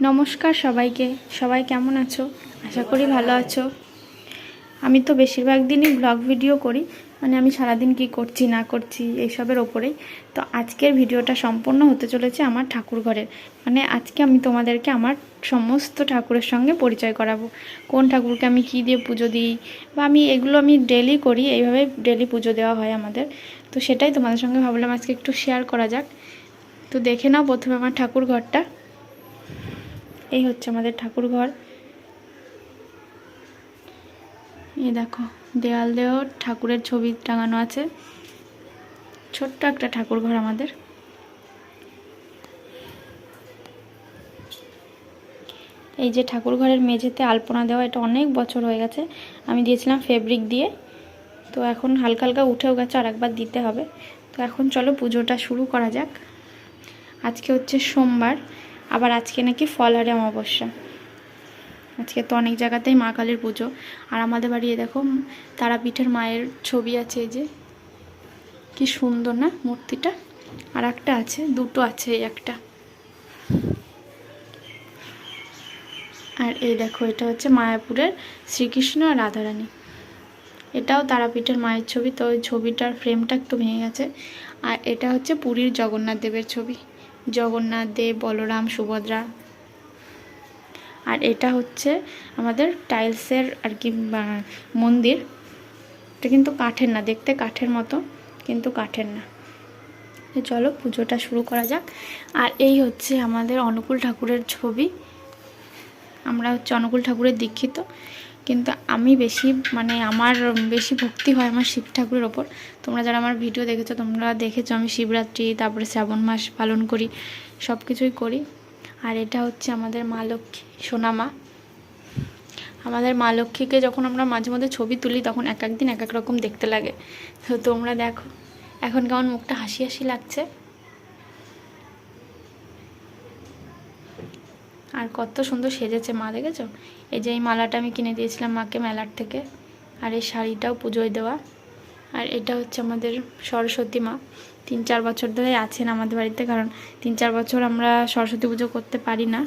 নমস্কার সবাইকে। সবাই কেমন আছো? আশা করি ভালো আছো। আমি তো বেশিরভাগ দিনই ব্লগ ভিডিও করি। মানে আমি সারাদিন কি করছি, না করছি, এইসবের ওপরেই। তো আজকের ভিডিওটা সম্পূর্ণ হতে চলেছে আমার ঠাকুর ঘরের। মানে আজকে আমি তোমাদেরকে আমার সমস্ত ঠাকুরের সঙ্গে পরিচয় করাবো। কোন ঠাকুরকে আমি কী দিয়ে পুজো দিই? বা আমি এগুলো আমি ডেলি করি, এইভাবে ডেলি পুজো দেওয়া হয় আমাদের। তো সেটাই তোমাদের সঙ্গে ভাবলাম আজকে একটু শেয়ার করা যাক। তো দেখে নাও প্রথমে আমার ঠাকুর ঘরটা। এই হচ্ছে আমাদের ঠাকুর ঘর এই দেখো, দেয়াল দেওয়া ঠাকুরের ছবি টাঙানো আছে। ছোট্ট একটা ঠাকুর ঘর আমাদের। এই যে ঠাকুর ঘরের মেঝেতে আলপনা দেওয়া, এটা অনেক বছর হয়ে গেছে। আমি দিয়েছিলাম ফেব্রিক দিয়ে। তো এখন হালকা হালকা উঠেও গেছে, আর একবার দিতে হবে। তো এখন চলো পুজোটা শুরু করা যাক। আজকে হচ্ছে সোমবার। আবার আজকে নাকি ফলহারে অমাবস্যা। আজকে তো অনেক জায়গাতেই মা কালীর পুজো। আর আমাদের বাড়ি দেখো তারাপীঠের মায়ের ছবি আছে এই যে। কি সুন্দর না মূর্তিটা? আর একটা আছে, দুটো আছে এই একটা। আর এই দেখো, এটা হচ্ছে মায়াপুরের শ্রীকৃষ্ণ আর রাধারানী। এটাও তারাপীঠের মায়ের ছবি, তো ওই ছবিটার ফ্রেমটা একটু ভেঙে গেছে। আর এটা হচ্ছে পুরীর জগন্নাথ দেবের ছবি। জগন্নাথ দেব, বলরাম, সুভদ্রা। আর এটা হচ্ছে আমাদের টাইলসের আর কি মন্দির। এটা কিন্তু কাঠের না, দেখতে কাঠের মতো, কিন্তু কাঠের না। চলো পুজোটা শুরু করা যাক। আর এই হচ্ছে আমাদের অনুকূল ঠাকুরের ছবি। আমরা হচ্ছে অনুকূল ঠাকুরের দীক্ষিত। কিন্তু আমি বেশি মানে আমার বেশি ভক্তি হয় আমার শিব ঠাকুরের ওপর। তোমরা যারা আমার ভিডিও দেখেছ, তোমরা দেখেছ আমি শিবরাত্রি, তারপরে শ্রাবণ মাস পালন করি সব কিছুই করি। আর এটা হচ্ছে আমাদের মা লক্ষ্মী সোনামা আমাদের মা লক্ষ্মীকে যখন আমরা মাঝে মধ্যে ছবি তুলি, তখন এক এক দিন এক এক রকম দেখতে লাগে। তো তোমরা দেখো, এখন কেমন মুখটা হাসি হাসি লাগছে। আর কত সুন্দর সেজেছে মা, দেখেছ? এই যে এই মালাটা আমি কিনে দিয়েছিলাম মাকে মেলার থেকে। আর এই শাড়িটাও পুজোয় দেওয়া। আর এটা হচ্ছে আমাদের সরস্বতী মা। তিন চার বছর ধরে আছেন আমাদের বাড়িতে, কারণ তিন চার বছর আমরা সরস্বতী পুজো করতে পারি না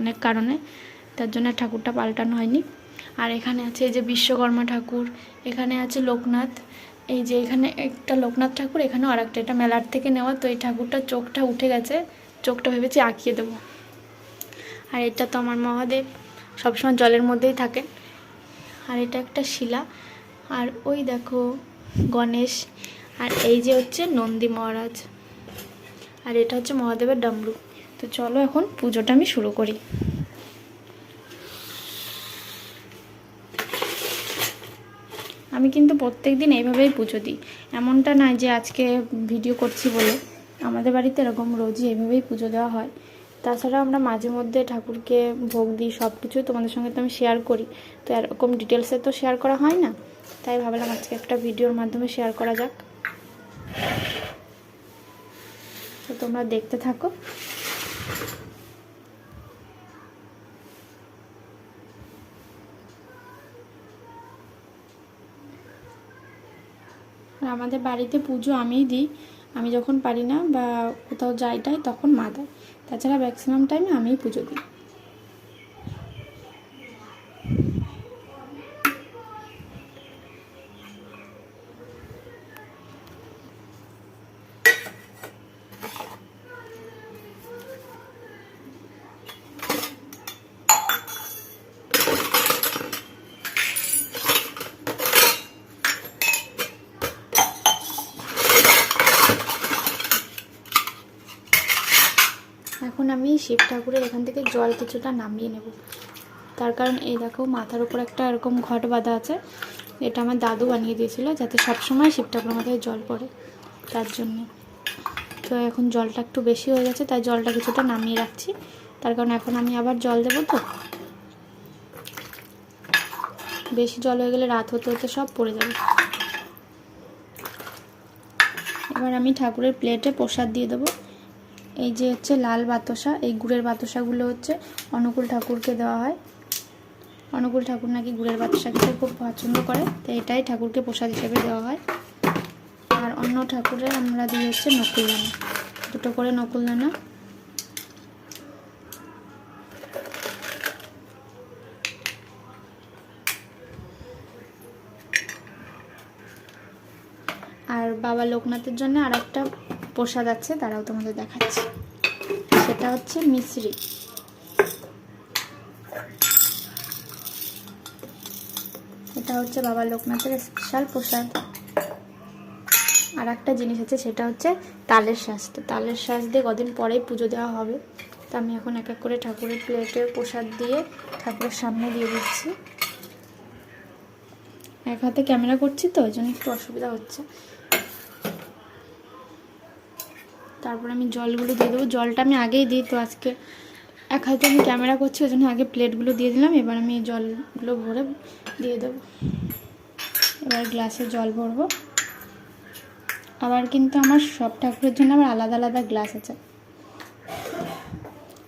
অনেক কারণে। তার জন্য ঠাকুরটা পাল্টানো হয়নি। আর এখানে আছে এই যে বিশ্বকর্মা ঠাকুর, এখানে আছে লোকনাথ। এই যে এখানে একটা লোকনাথ ঠাকুর, এখানেও আর একটা এটা মেলার থেকে নেওয়া, তো এই ঠাকুরটা চোখটা উঠে গেছে। চোখটা ভেবেছি আঁকিয়ে দেবো। আর এটা তো আমার মহাদেব, সবসময় জলের মধ্যেই থাকেন। আর এটা একটা শিলা। আর ওই দেখো, গণেশ। আর এই যে হচ্ছে নন্দী মহারাজ। আর এটা হচ্ছে মহাদেবের ডামরু। তো চলো এখন পুজোটা আমি শুরু করি। আমি কিন্তু প্রত্যেক দিন এইভাবেই পুজো দিই। এমনটা নয় যে আজকে ভিডিও করছি বলে। আমাদের বাড়িতে এরকম রোজই এইভাবেই পুজো দেওয়া হয়। তাছাড়া আমরা মাঝে মধ্যে ঠাকুরকে ভোগ দিই সব কিছুই তোমাদের সঙ্গে তো আমি শেয়ার করি। তো এরকম ডিটেলসে তো শেয়ার করা হয় না? তাই ভাবলাম আজকে একটা ভিডিওর মাধ্যমে শেয়ার করা যাক। তো তোমরা দেখতে থাকো। আমাদের বাড়িতে পুজো আমিই দিই। আমি যখন পারি না বা কোথাও যাই টাই তখন মা দেয়। তাছাড়া ম্যাক্সিমাম টাইমে আমিই পুজো দিই এখন আমি শিব ঠাকুরের এখান থেকে জল কিছুটা নামিয়ে নেব। তার কারণ এই দেখো মাথার উপর একটা এরকম ঘট বাঁধা আছে, এটা আমার দাদু বানিয়ে দিয়েছিল যাতে সবসময় শিব ঠাকুরের মাথায় জল পড়ে তার জন্য। তো এখন জলটা একটু বেশি হয়ে গেছে, তাই জলটা কিছুটা নামিয়ে রাখছি। তার কারণ এখন আমি আবার জল দেবো তো। বেশি জল হয়ে গেলে রাত হতে হতে সব পড়ে যাবে। এবার আমি ঠাকুরের প্লেটে প্রসাদ দিয়ে দেবো। এই যে হচ্ছে লাল বাতাসা, এই গুড়ের বাতাসাগুলো হচ্ছে অনুকূল ঠাকুরকে দেওয়া হয়। অনুকূল ঠাকুর নাকি গুড়ের বাতাসা খেতে খুব পছন্দ করে, তো এটাই ঠাকুরকে প্রসাদ হিসেবে দেওয়া হয়। আর অন্য ঠাকুরে আমরা দিই হচ্ছে নকুলদানা। দুটো করে নকুলদানা। আর বাবা লোকনাথের জন্য আর একটা প্রসাদ আছে, তারাও তোমাদের দেখাচ্ছি। সেটা হচ্ছে মিশ্রি। এটা হচ্ছে বাবা লোকনাথের স্পেশাল প্রসাদ। আর একটা জিনিস আছে, সেটা হচ্ছে তালের শ্বাস তো তালের শ্বাস দিয়ে কদিন পরেই পুজো দেওয়া হবে। তো আমি এখন এক এক করে ঠাকুরের প্লেটে প্রসাদ দিয়ে ঠাকুরের সামনে দিয়ে দিচ্ছি। এক হাতে ক্যামেরা করছি তো, ওই জন্য একটু অসুবিধা হচ্ছে। তারপর আমি জলগুলো দিয়ে দেবো। জলটা আমি আগেই দিই, তো আজকে এক হাতে আমি ক্যামেরা করছি, ওই জন্য আগে প্লেটগুলো দিয়ে দিলাম। এবার আমি জলগুলো ভরে দিয়ে দেবো। এবার গ্লাসে জল ভরবো। আবার কিন্তু আমার সব ঠাকুরের জন্য আবার আলাদা আলাদা গ্লাস আছে।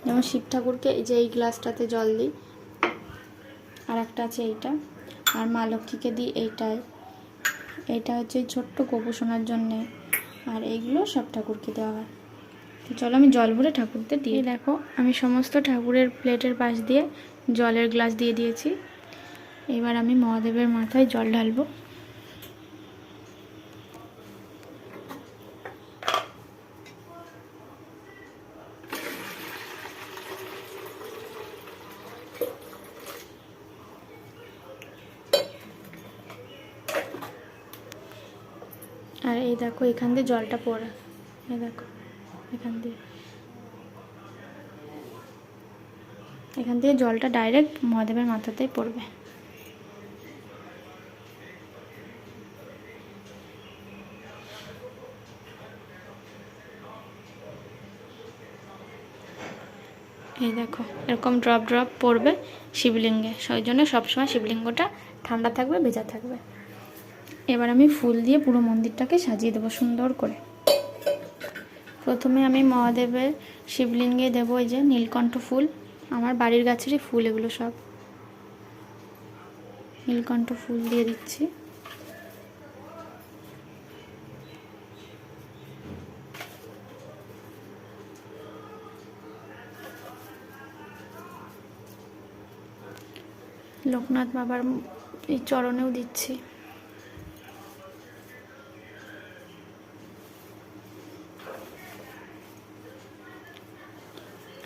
যেমন শিব ঠাকুরকে এই যে এই গ্লাসটাতে জল দিই, আর একটা আছে এইটা। আর মা লক্ষ্মীকে দিই এইটাই এইটা হচ্ছে ছোট্ট গোপুসোনার জন্যে। আর এইগুলো সব ঠাকুরকে দেওয়া হয়। তো চলো আমি জল ভরে ঠাকুরদের দিয়ে দেখো আমি সমস্ত ঠাকুরের প্লেটের পাশ দিয়ে জলের গ্লাস দিয়ে দিয়েছি। এবার আমি মহাদেবের মাথায় জল ঢালবো আর এই দেখো, এখান দিয়ে জলটা পড়ে। এই দেখো, এখান দিয়ে। এখান থেকে জলটা ডাইরেক্ট মহাদেবের মাথাতেই পড়বে। এই দেখো, এরকম ড্রপ ড্রপ পড়বে শিবলিঙ্গে। সেই জন্য সবসময় শিবলিঙ্গটা ঠান্ডা থাকবে, ভেজা থাকবে। এবার আমি ফুল দিয়ে পুরো মন্দিরটাকে সাজিয়ে দেবো সুন্দর করে। প্রথমে আমি মহাদেবের শিবলিঙ্গে দেবো এই যে নীলকণ্ঠ ফুল। আমার বাড়ির গাছেরই ফুল এগুলো সব। নীলকণ্ঠ ফুল দিয়ে দিচ্ছি। লোকনাথ বাবার এই চরণেও দিচ্ছি।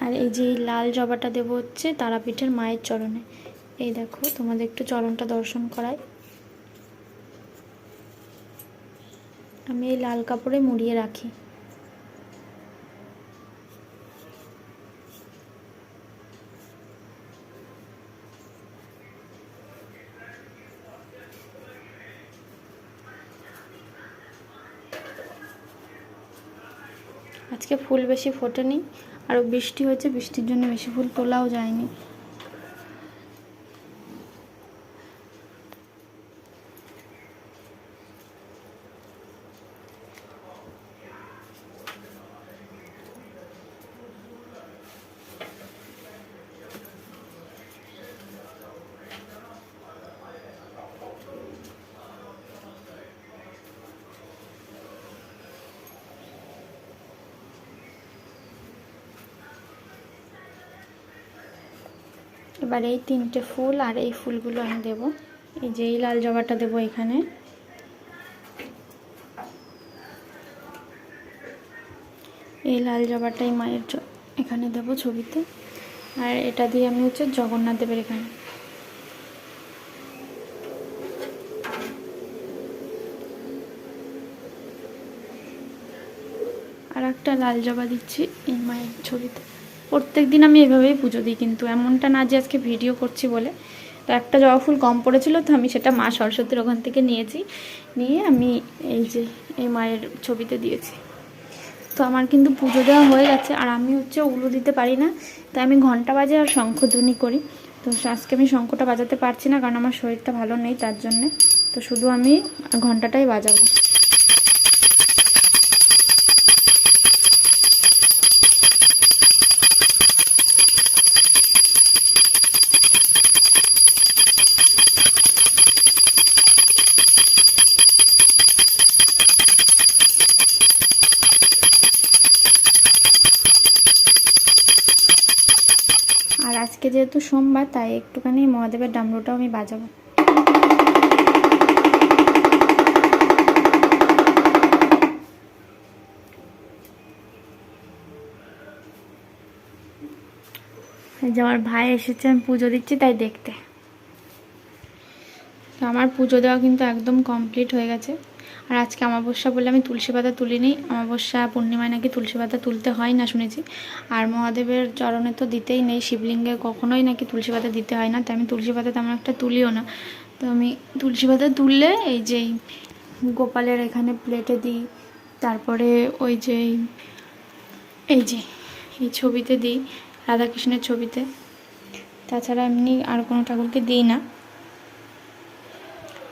আর এই যে লাল জবাটা দেবো হচ্ছে তারাপীঠের মায়ের চরণে। এই দেখো, তোমাদের একটু চরণটা দর্শন করায় আমি এই লাল কাপড়ে মুড়িয়ে রাখি। আজকে ফুল বেশি ফোটেনি। আরও বৃষ্টি হয়েছে বৃষ্টির জন্য বেশি ফুল তোলাও যায়নি। এবার এই তিনটে ফুল আর এই ফুলগুলো আমি দেব। এই যে এই লাল জবাটা দেবো এখানে। এই লাল জবাটাই মায়ের এখানে দেবো ছবিতে। আর এটা দিয়ে আমি হচ্ছে জগন্নাথ দেবের এখানে। আর একটা লাল জবা দিচ্ছি এই মায়ের ছবিতে। প্রত্যেক দিন আমি এভাবেই পুজো দিই, কিন্তু এমনটা না যে আজকে ভিডিও করছি বলে। তো একটা জবা ফুল কম পড়েছিল, তো আমি সেটা মা সরস্বতীর ওখান থেকে নিয়েছি। নিয়ে আমি এই যে এই মায়ের ছবিতে দিয়েছি। তো আমার কিন্তু পুজো দেওয়া হয়ে গেছে, আর আমি হচ্ছে উলু দিতে পারি না। তাই আমি ঘণ্টা বাজে আর শঙ্খধ্বনি করি। তো আজকে আমি শঙ্খটা বাজাতে পারছি না, কারণ আমার শরীরটা ভালো নেই তার জন্যে। তো শুধু আমি ঘন্টাটাই বাজাবো। আর আজকে যেহেতু সোমবার, তাই একটুখানি মহাদেবের ডামরুটাও আমি বাজাবো। যে আমার ভাই এসেছে, আমি পুজো দিচ্ছি তাই দেখতে। তো আমার পুজো দেওয়া কিন্তু একদম কমপ্লিট হয়ে গেছে। আর আজকে অমাবস্যা বলে আমি তুলসী পাতা তুলিনি। অমাবস্যা পূর্ণিমায় নাকি তুলসী পাতা তুলতে হয় না শুনেছি। আর মহাদেবের চরণে তো দিতেই নেই, শিবলিঙ্গে কখনোই নাকি তুলসী পাতা দিতে হয় না। তাই আমি তুলসী পাতা তেমন একটা তুলিও না। তো আমি তুলসী পাতা তুললে এই যে গোপালের এখানে প্লেটে দিই, তারপরে ওই যে এই- যে এই ছবিতে দিই, রাধাকৃষ্ণের ছবিতে। তাছাড়া এমনি আর কোনো ঠাকুরকে দিই না।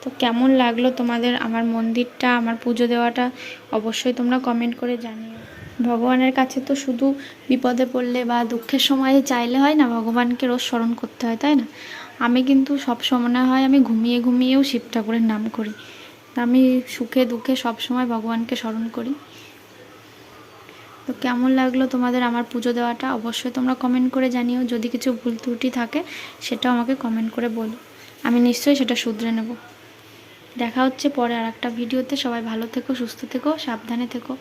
তো কেমন লাগল তোমাদের আমার মন্দিরটা, আমার পুজো দেওয়াটা? অবশ্যই তোমরা কমেন্ট করে জানিও। ভগবানের কাছে তো শুধু বিপদে পড়লে বা দুঃখের সময়ে চাইলে হয় না, ভগবানকে রোজ স্মরণ করতে হয়, তাই না? আমি কিন্তু সব সময় হয় আমি ঘুমিয়ে ঘুমিয়েও শিব ঠাকুরের নাম করি। আমি সুখে দুঃখে সব সময় ভগবানকে স্মরণ করি। তো কেমন লাগল তোমাদের আমার পুজো দেওয়াটা? অবশ্যই তোমরা কমেন্ট করে জানিও। যদি কিছু ভুল ত্রুটি থাকে, সেটাও আমাকে কমেন্ট করে বলো। আমি নিশ্চয়ই সেটা শুধরে নেব। দেখা হচ্ছে পরে আর একটা ভিডিওতে। সবাই ভালো থেকো সুস্থ থেকো সাবধানে থেকো।